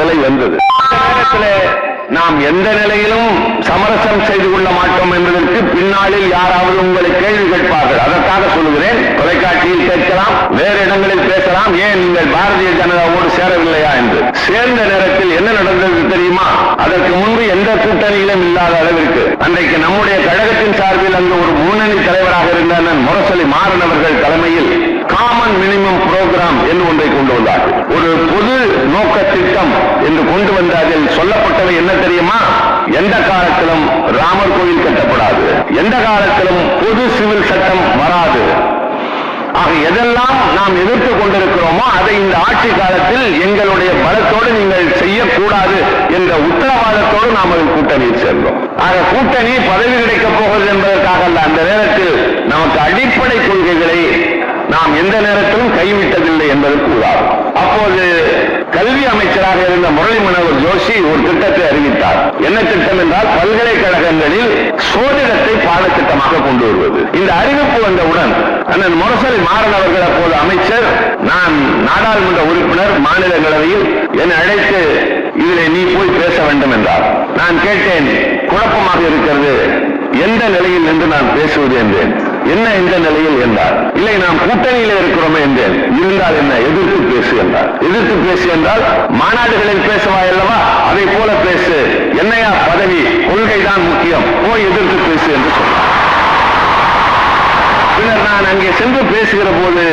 நிலை வந்தது. நாம் எந்த நிலையிலும் சமரசம் செய்து கொள்ள மாட்டோம் என்பதற்கு பின்னாளில் யாராவது உங்களை கேள்வி கேட்பார்கள். அதற்காக சொல்லுகிறேன் தொலைக்காட்சியில் கேட்கலாம் வேறு இடங்களில் பேசலாம் ஏன் நீங்கள் பாரதிய ஜனதாவோடு சேரவில்லையா என்று. சேர்ந்த நேரத்தில் என்ன நடந்தது தெரியுமா? அதற்கு முன்பு எந்த கூட்டணியிலும் இல்லாத அளவிற்கு. அன்றைக்கு நம்முடைய கழகத்தின் சார்பில் அங்கு ஒரு முன்னணி தலைவராக இருந்த முரசொலி மாறன் அவர்கள் தலைமை காமன் மினிமம் புரோகிராம் என்று ஒன்றை ஒரு பொது நோக்க திட்டம் என்று கொண்டு வந்த அதில் சொல்லப்பட்டவை என்ன தெரியுமா? எந்த காலத்திலும் ராமர் கோயில் கட்டப்படாது. எந்த காலத்திலும் பொது சிவில் சட்டம் வராது. ஆக எதெல்லாம் நாம் எதிர்த்து கொண்டிருக்கிறோமோ அதை இந்த ஆட்சி காலத்தில் எங்களுடைய பலத்தோடு நீங்கள் செய்யக்கூடாது என்ற உத்தரவாதத்தோடு நாம் அதில் கூட்டணியில் சேர்ந்தோம். ஆக கூட்டணி பதவி கிடைக்கப் போகிறது என்பதற்காக அல்ல அந்த நேரத்தில் நமக்கு அடிப்படை கொள்கைகளை நாம் எந்த நேரத்திலும் கைவிட்டதில்லை என்பதற்கு உதாரணம் அப்போது கல்வி அமைச்சராக இருந்த முரளி மனோகர் ஜோஷி ஒரு திட்டத்தை அறிவித்தார். என்ன திட்டம் என்றால் பல்கலைக்கழகங்களில் சோதிடத்தை பாடத்திட்டமாக கொண்டு வருவது. இந்த அறிவிப்பு வந்தவுடன் அண்ணன் முரசொலி மாறன் அவர்கள் அப்போது அமைச்சர் நான் நாடாளுமன்ற உறுப்பினர் மாநிலங்களவையில் என்னை அழைத்து இதில் நீ போய் பேச வேண்டும் என்றார். நான் கேட்டேன் குழப்பமாக இருக்கிறது எந்த நிலையில் நின்று நான் பேசுவது என்றேன். என்ன இந்த நிலையில் என்றார். இல்லை நாம் கூட்டணியில் இருக்கிறோமே என்றேன். இருந்தால் என்ன? எதிர்த்து பேசு என்றார். எதிர்த்து பேசு என்றால் மாநாடுகளில் பேசவா அல்லவா? அதை போல பேசு. என்னையா? பதவி கொள்கைதான் முக்கியம். போய் எதிர்த்து பேசு என்று சொன்னார். பின்னர் நான் அங்கே சென்று பேசுகிற போது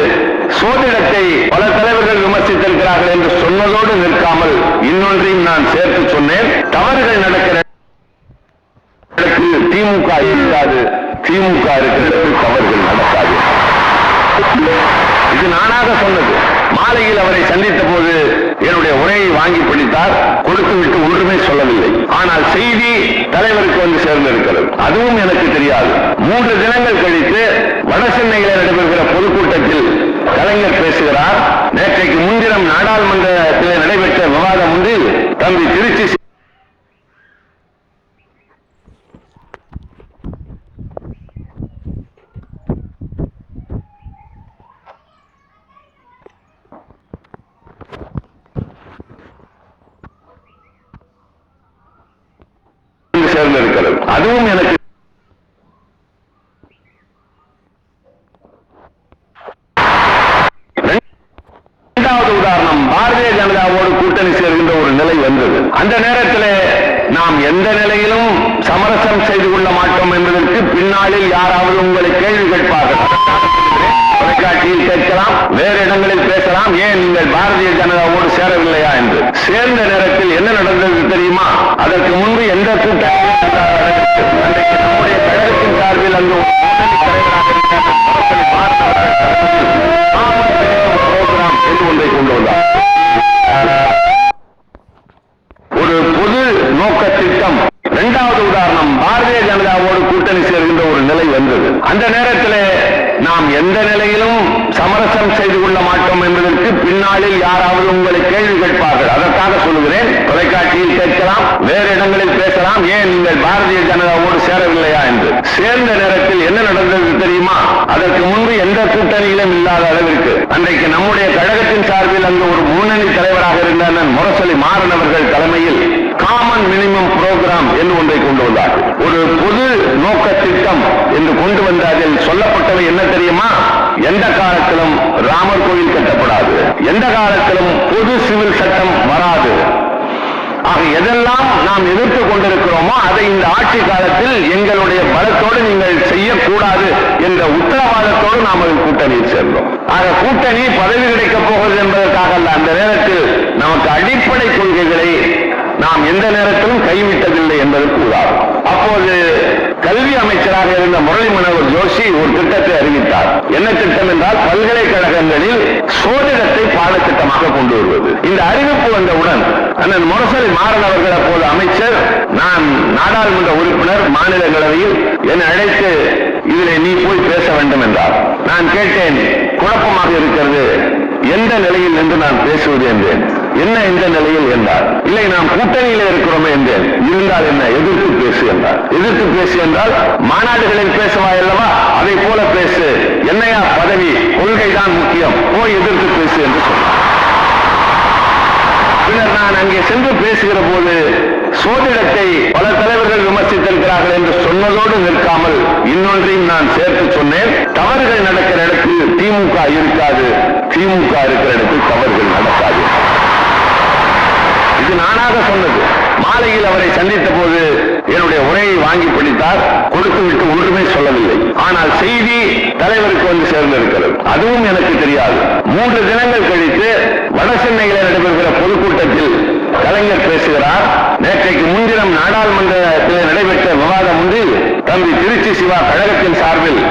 சோதிடத்தை பல தலைவர்கள் விமர்சித்திருக்கிறார்கள் என்று சொன்னதோடு நிற்காமல் இன்னொன்றையும் நான் சேர்த்து சொன்னேன். தவறுகள் நடக்கிற திமுக இருக்காது திமுக இருக்கிற தவறுகள் நடக்காது. இது நானாக சொன்னது. மாலையில் அவரை சந்தித்த போது என்னுடைய உரையை வாங்கி பிடித்தார் கொடுத்து விட்டு ஒன்றுமே சொல்லவில்லை. ஆனால் செய்தி தலைவருக்கு வந்து சேர்ந்திருக்கிறது. அதுவும் எனக்கு தெரியாது. மூன்று தினங்கள் கழித்து வட சென்னையில் நடைபெறுகிற பொதுக்கூட்டத்தில் கலைஞர் பேசுகிறார். நேற்றைக்கு முன்தினம் நாடாளுமன்றத்தில் நடைபெற்ற விவாதம் ஒன்றில் தம்பி திருச்சி சேர்ந்திருக்கிறது. அதுவும் எனக்கு இரண்டாவது உதாரணம் பாரதிய ஜனதாவோடு கூட்டணி சேர்கின்ற ஒரு நிலை வந்தது. அந்த நேரத்தில் நாம் எந்த நிலையிலும் சமரசம் செய்து கொள்ள மாட்டோம் என்பதற்கு பின்னாளில் யாராவது உங்களை கேள்வி கேட்பார்கள். தொலைக்காட்சியில் கேட்கலாம் வேறு இடங்களில் பேசலாம் ஏன் நீங்கள் பாரதிய ஜனதாவோடு சேரவில்லையா என்று. சேர்ந்த நேரத்தில் என்ன நடந்தது தெரியுமா? அதற்கு முன்பு எந்த கூட்டம் அந்த நேரத்தில் நாம் எந்த நிலையிலும் சமரசம் செய்து கொள்ள மாட்டோம் என்பதற்கு பின்னாளில் யாராவது உங்களை கேள்வி கேட்பார்கள். அதற்காக சொல்லுகிறேன் தொலைக்காட்சியில் கேட்கலாம் வேறு இடங்களில் பேசலாம். ஏன் நீங்கள் பாரதிய ஜனதாவோடு சேரவில்லையா என்று? சேர்ந்த நேரத்தில் என்ன நடந்தது தெரியுமா? அதற்கு முன்பு எந்த கூட்டணியிலும் இல்லாத அளவிற்கு. அன்றைக்கு நம்முடைய கழகத்தின் சார்பில் அங்கு ஒரு முன்னணி தலைவராக இருந்த முரசொலி மாறன் அவர்கள் தலைமையில் காமன் மினிமம் புரோகிராம் என்று ஒன்றை கொண்டு வந்தார் ஒரு பொது நோக்க திட்டம் என்று கொண்டு வந்த அதில் சொல்லப்பட்டவை என்ன தெரியுமா? எந்த காலத்திலும் ராமர் கோயில் கட்டப்படாது. எந்த காலத்திலும் பொது சிவில் சட்டம் வராது. ஆக எதெல்லாம் நாம் எதிர்த்து கொண்டிருக்கிறோமோ அதை இந்த ஆட்சி காலத்தில் எங்களுடைய பலத்தோடு நீங்கள் செய்யக்கூடாது என்ற உத்தரவாதத்தோடு நாம் அது கூட்டணியில் சேர்ந்தோம். ஆக கூட்டணி பதவி கிடைக்கப் போகிறது என்பதற்காக அல்ல. அந்த நேரத்தில் நமக்கு அடிப்படை கொள்கைகளை நாம் எந்த நேரத்திலும் கைவிட்டதில்லை என்பதற்கு உதாரணம். அப்போது அமைச்சராக இருந்த முரளி மனோகர் ஜோஷி ஒரு திட்டத்தை அறிவித்தார். என்ன திட்டம் என்றால் பல்கலைக்கழகங்களில் சோதிடத்தை பாடத்திட்டமாக கொண்டு வருவது. இந்த அறிவிப்பு வந்தவுடன் அண்ணன் முரசலி மாறன் அவர்கள் அப்போது அமைச்சர் நான் நாடாளுமன்ற உறுப்பினர் மாநிலங்களவையில் என்னை அழைத்து இதிலே நீ போய் பேச வேண்டும் என்றார். நான் கேட்டேன் குழப்பமாக இருக்கிறது எந்த நிலையில் நின்று நான் பேசுவது என்றேன். என்ன எந்த நிலையில் என்றார். இல்லை நாம் கூட்டணியில் இருக்கிறோமே என்றேன். இருந்தால் என்ன எதிர்த்து பேசு என்றார். எதிர்த்து பேசு என்றால் மாநாடுகளில் பேசுவாய் அல்லவா? அதை போல பேசு. என்னையா பதவி? கொள்கைதான் முக்கியம். போய் எதிர்த்து பேசு என்று சொன்னார். பின்னர் நான் அங்கே சென்று பேசுகிற போது சோதிடத்தை பல தலைவர்கள் விமர்சித்திருக்கிறார்கள் என்று சொன்னதோடு நிற்காமல் இன்னொன்றையும் நான் சேர்த்து சொன்னேன். தவறுகள் நடக்கிற இடத்தில் திமுக இருக்காது. திமுக இருக்கிற இடத்தில் தவறுகள் நடக்காது. இது நானாக சொன்னது. மாலையில் அவரை சந்தித்த போது என்னுடைய உரையை வாங்கி படித்தார் கொடுத்து விட்டு ஒன்றுமே சொல்லவில்லை. ஆனால் செய்தி தலைவருக்கு வந்து சேர்ந்திருக்கிறது. அதுவும் எனக்கு தெரியாது. மூன்று தினங்கள் கழித்து வடசென்னையில் நடைபெறுகிற பொதுக்கூட்டத்தில் கலைஞர் பேசுகிறார். நேற்றைக்கு முன்தினம் நாடாளுமன்றத்தில் நடைபெற்ற விவாதம் ஒன்றில் தம்பி திருச்சி சிவா கழகத்தின் சார்பில்